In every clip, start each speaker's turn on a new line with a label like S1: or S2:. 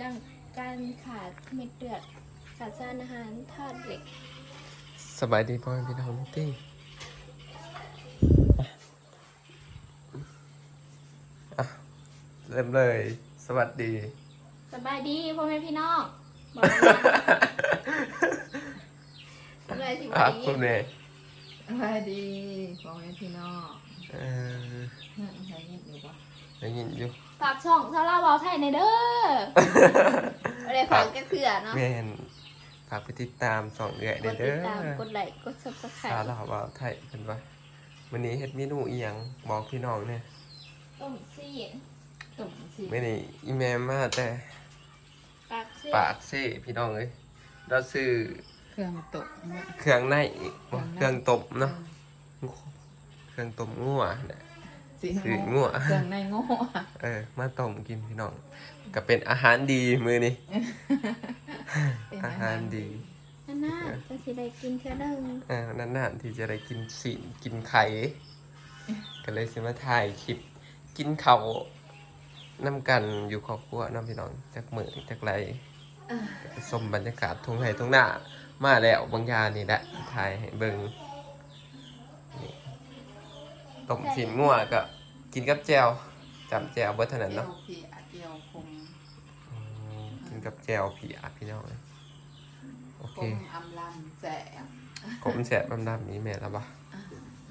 S1: การการขาดเม็ดเลือดขาดสารอาหารธาตุเหล็ก
S2: สบายดีพ่อแม่พี่น้องตี้อะเริ่มเลย สวัสดี
S1: สบายดีพ่อแม่พี่น้องบอกเลยนะเลยสิ
S2: อะ
S1: วัน
S2: คุณ
S1: นี้
S2: เน่
S3: สวัสดีพ่อแม่พี่น้อง
S2: เออ
S3: นั่งใช้ยินอยู่ปะ
S2: ได้ยินอยู่
S1: ฝากช่องซาร่าบอลไทยในอยเด้อไม่ได้ฝากแค่เผื่อเนาะ
S2: แม่นฝากไปติดตามสองเดือน
S1: ก
S2: เด้อ
S1: ด
S2: เด้
S1: ติดตาม
S2: อก
S1: ดไลค์กดซับสไคร
S2: สาว
S1: ต์
S2: ลาวว่าไทยเป็นว่าวันนี้เฮ็ดเมนูอีหยังบอกพี่น้องเนี่ย
S1: ต้มซีน
S3: ตุ่มสิ
S2: ไม่ได้อีแมมมาแต่
S1: ปากซี
S2: ปากเซ่พี่น้องเอ้ยเราซื้อ
S3: เครื่องตุ่มเนี่ย
S2: เครื่องในบ่เครื่องตบเนาะเครื่องตบงัวเนี่ย
S3: สี
S2: สีงัว
S3: เครื่องในโง่
S2: เออ มาต้มกินพี่น้อง ก็เป็นอาหารดีมือนี้
S3: เป็น
S2: อาหารดี
S1: นั่นน่ะจะสิได้กินแค่หนึ่ง
S2: เออนานๆที่จะได้กินสินกินไข่ก็เลยสิมาถ่ายคลิปกินเขาวน้ำกันอยู่ครอบครัวน้ำพี่น้องจากมือจากไรสมบรรยากาศทุ่งไห่ทุ่งหน้ามาแล้วบางยานี่แหละถ่ายให้เบิงนี่ ต้มสินงัวก็กินกับแจวจำแจวเบิดเท่านั้น
S3: เจียว
S2: เนาะ
S3: เปียกเจียวคม
S2: อืมกินกับแจวผีอาพี่น้องเลยโอ
S3: ค
S2: เค
S3: มอำลำแสบ
S2: ผมแสบดำๆนี้แม่แล้วปะ
S3: อะ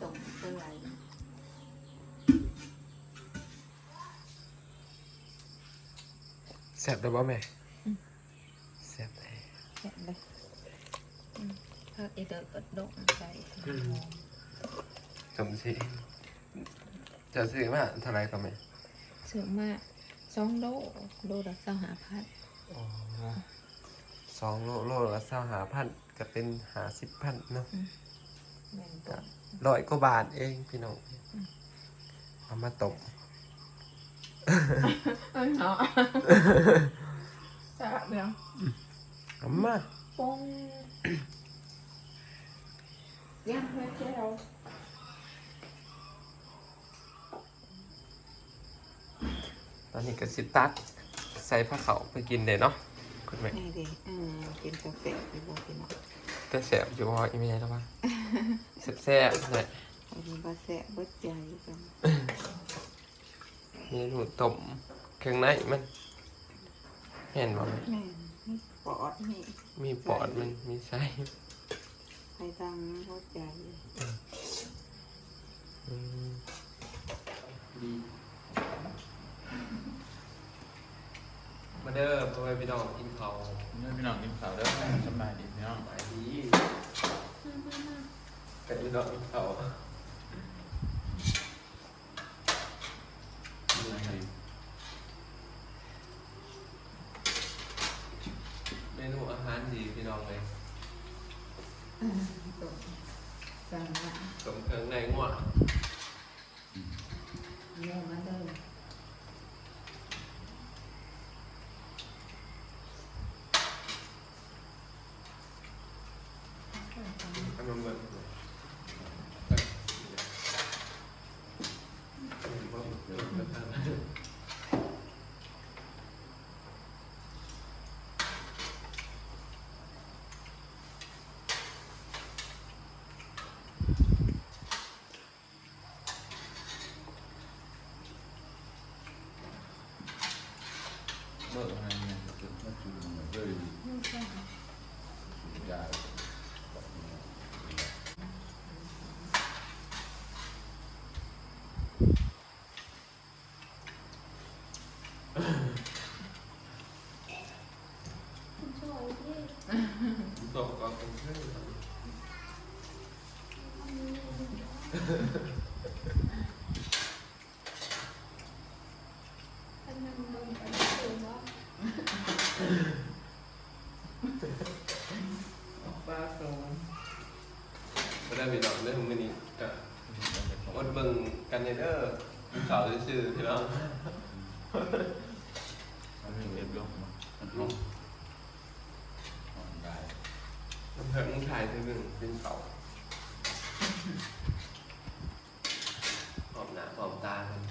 S3: ตุ่มเปื่อย
S2: แสบได้ปะแม่แสบเลย
S3: แสบเลยอืมถ้าอีเดินกดดงใส่
S2: สมศรี จะซื้อมาเท่าไหรก็แม่
S3: เสือมากสองโลโลละสหพัน
S2: อ๋อสองโลโลละเศร้าหาพันก็เป็นหาสิบพันเนาะ
S3: แม่นตุ่ม
S2: ร้อยกว่าบาทเองพี่น้องเอามาตบ
S3: เอ้ยเนาะจ้าเดี๋ยว
S2: เอามา
S3: ปงยังไม่เจ้า
S2: อนนี้ก็สิตัดใส่ผ้าเขาวไปกินเลยเนาะคุณแม่
S3: นี่ดิอืมกินกาแฟไปบอกพี่น้อง
S2: แต่แสบอยู่พออีเมลแล้วปะแสบๆเลย
S3: อันนี้บาแสะเบิดใจกัน
S2: เมนูต้มเครื่องในมันเห็นบ่แม่
S3: แม่นมีปอดนี่
S2: มีปอดมันมีไส้
S3: ไปทางหัวใจ
S2: อืม มาเด้อพ่อแม่พี่น้องกินข้าว
S4: นี่พี่น้องกินข้าวเด้อสบายดีพี่น้อง
S2: ไปดีไปพี่น้องกินข้าวเมนูอาหารดีพี่น้องเลย
S3: ตุ่มสั่งละ
S2: สมเครื่องในง่วง
S3: แม่มาเด้อ
S2: ขนมเบิร์
S4: เบิกอะไรเนี่ยจุดมาจุดมาเลยยา
S1: คุณช่วยที่
S2: ตกกับเครื่อง
S1: ท่านนั่งลงไปดูว่า
S3: ปลาโตม
S2: ไม่ได้พี่น้องเรื่องมื้อนี้ก็อดเบิ่งกันเด้อกินข้าวซื่อๆพี่น้อง
S4: มันเรียบร้อยมันร้องอ่อนได้
S2: น้ำเพิ่งถ่ายซื่อๆกินข้าวหอมหน้าหอมตากัน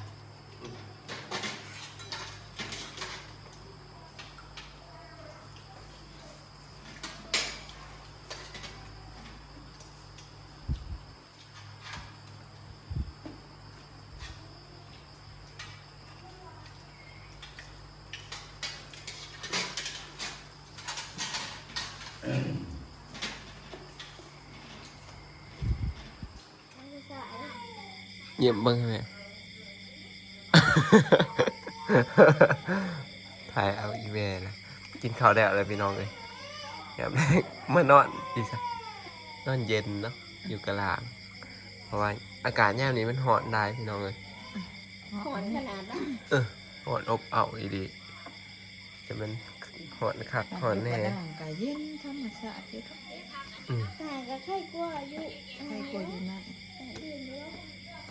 S2: เยี่ยมเบิ้งไหมถ่ายเอาอีเมลนะกินข้าวแล้วเลยพี่น้องเลยแบบแรกเมื่อนอนอีสักนอนเย็นเนาะอยู่กะลาง เพราะว่าอากาศแย่นี้มันหอนได้พี่น้องเลย
S1: หอนขนาดนั้น
S2: หอนอบเอาอีดีจะเป็นหอนคักหอนแน่
S3: กระด้างกะเย็นธรรมชาติที่
S2: อืม
S1: แต่ก็ไข้กลัวอายุ
S3: ใครกลัวอยู่นั่น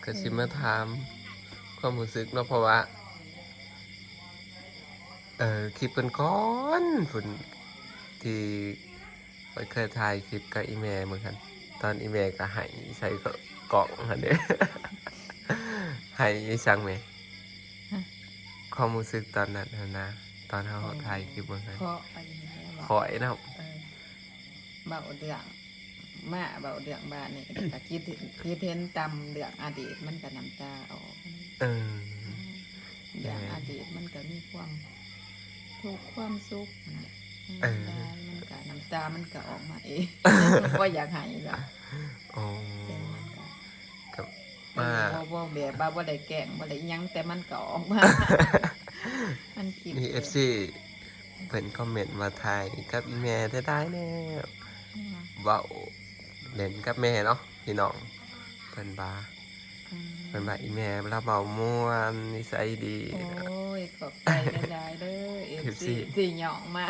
S2: ก็สิมาถามความรู้สึกเนาะเพราะว่าเอ่อคลิปกันก่อนๆฝุ่นที่ไปเคยถ่ายคลิปกับอีเมลเหมือนกัน ตอนอีเมลก็ให้ใส่กล่องหันเด้ให้สั่งเมความรู้สึกตอนนั้นน่ะนะตอนเขาถ่ายคลิปเหมือนกัน
S3: เคาะไปอย่างเงี้ย
S2: ขอยนะ
S3: เออเบาเดือง มาเบาเดืองบ้านนี่ก็คิดถึงคิดเห็นตำเดืองอดีตมันก็น้ำตาออก
S2: เออ
S3: เดืองอดีตมันก็มีความทุกข์ความสุขนะ
S2: เออ
S3: ได้มันก็น้ำตามันก็ออกมาเองก็อยากใหายหรอก
S2: อ๋อ
S3: แต่มันก็
S2: กับ
S3: บ่
S2: มา
S3: บ่แบบว่าบ่ได้แกล้งบ่ได้หยังแต่มันก็ออกมามันคิด
S2: มีเอฟซีเพิ่นคอมเมนต์มาถ่ายกับอีเมลได้ได้แน่เว้า เล่นกับแม่เนาะพี่น้องเพิ่นบา
S3: อืม
S2: เพิ่นบาอีเมลเราเบาม่วนนิสัยดี
S3: โอ้ยขอบใจหลายๆเด้อเอฟ
S2: FC
S3: ซีที่หยองมา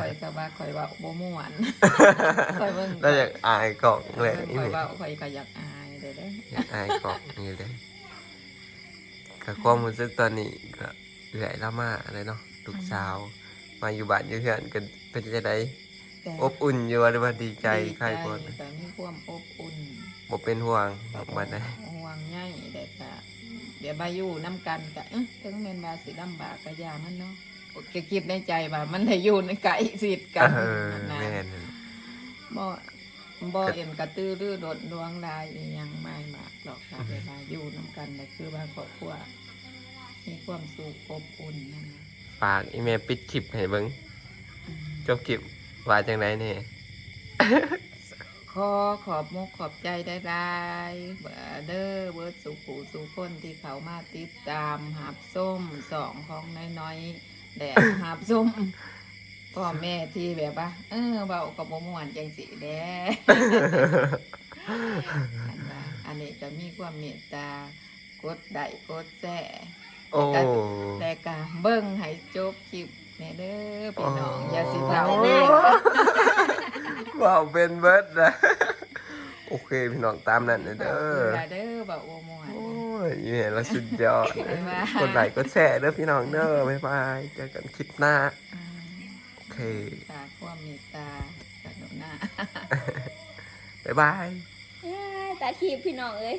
S3: ข่อยก็ว่าข่อยเว้าบ่ม่วนข่อยเบิ่ง
S2: เราอยากอายกล่องเลยอี
S3: ข่อ
S2: เม
S3: ย
S2: ล
S3: เว้าข่อยก็อยากอายเด้อเด้อ
S2: อยากอายกล่องนี่เลยกับความรู้สึกตอนนี้ก็เอื่อยแล้วมาเลยเนาะลูกสาว มาอยู่บ้านอยู่เฮือนกันเป็นจะได้
S3: แต่
S2: อบอุ่นอยู่ว่าหรือว่าดีใจใครก่อน
S3: ดีใจแต่มีความอบอุ่น
S2: บ่เป็นห่วงบัดได้
S3: ห่วงใยแต่ก็เดี๋ยวบาอยู่น้ำกันก็เอ้ยถึงแม่นบาสิลำบากก็อย่ามันเนาะก็คิดในใจว่ามันได้อยู่ในไกลสิทธิ์กัน
S2: เออ
S3: นะ
S2: แม่นนั่น
S3: บ่บ่เอ็นกระตือรือร้นดวงลายอหยังไม่มากหรอกค่ะเวลาอยู่น้ำกันน่ะคือว่าครอบครัวมีความสุขอบอุ่นนั่นนะ
S2: ฝากอีเมลปิดคลิปให้เบิ่ง
S3: อืม
S2: จบคลิป ว่าจังไดนี่
S3: ขอขอบมุกขอบใจได้ได้เบอเดอร์เวิร์ดสุขูสุคนที่เขามาติดตามหับส้มสองของน้อยๆแดดหับส้มพ่อแม่ที่แบบว่าเออเบากับบ่ม่วนจังสิแด้อันว่าอันนี้ก็มีความเมตตากดไดกดแซ่
S2: โอ้
S3: แต่กะเบิ่งให้จบคลิป แน่เด้อพี่น้อง
S2: อ๋อ
S3: อ
S2: อ
S3: ย่าสิเท่า
S2: โอ้
S3: เด้อ
S2: ว้าวเป็นเบิดนะโอเคพี่น้องตามนั้นเด้
S3: เด้
S2: อ
S3: อเด้อบ่โอม่วน
S2: โอ้ยอีเมลเราสุดยอด
S3: บ๊ายบาย
S2: กดไลค์กดแชร์เด้อพี่น้องเด้อบ๊ายบายเจอกันคลิปหน้า
S3: อ่า
S2: โอเค
S3: ตาความเมตตากรุณา
S2: บ๊ายบาย
S1: เอ้ยตาทีบพี่น้องเอ้ย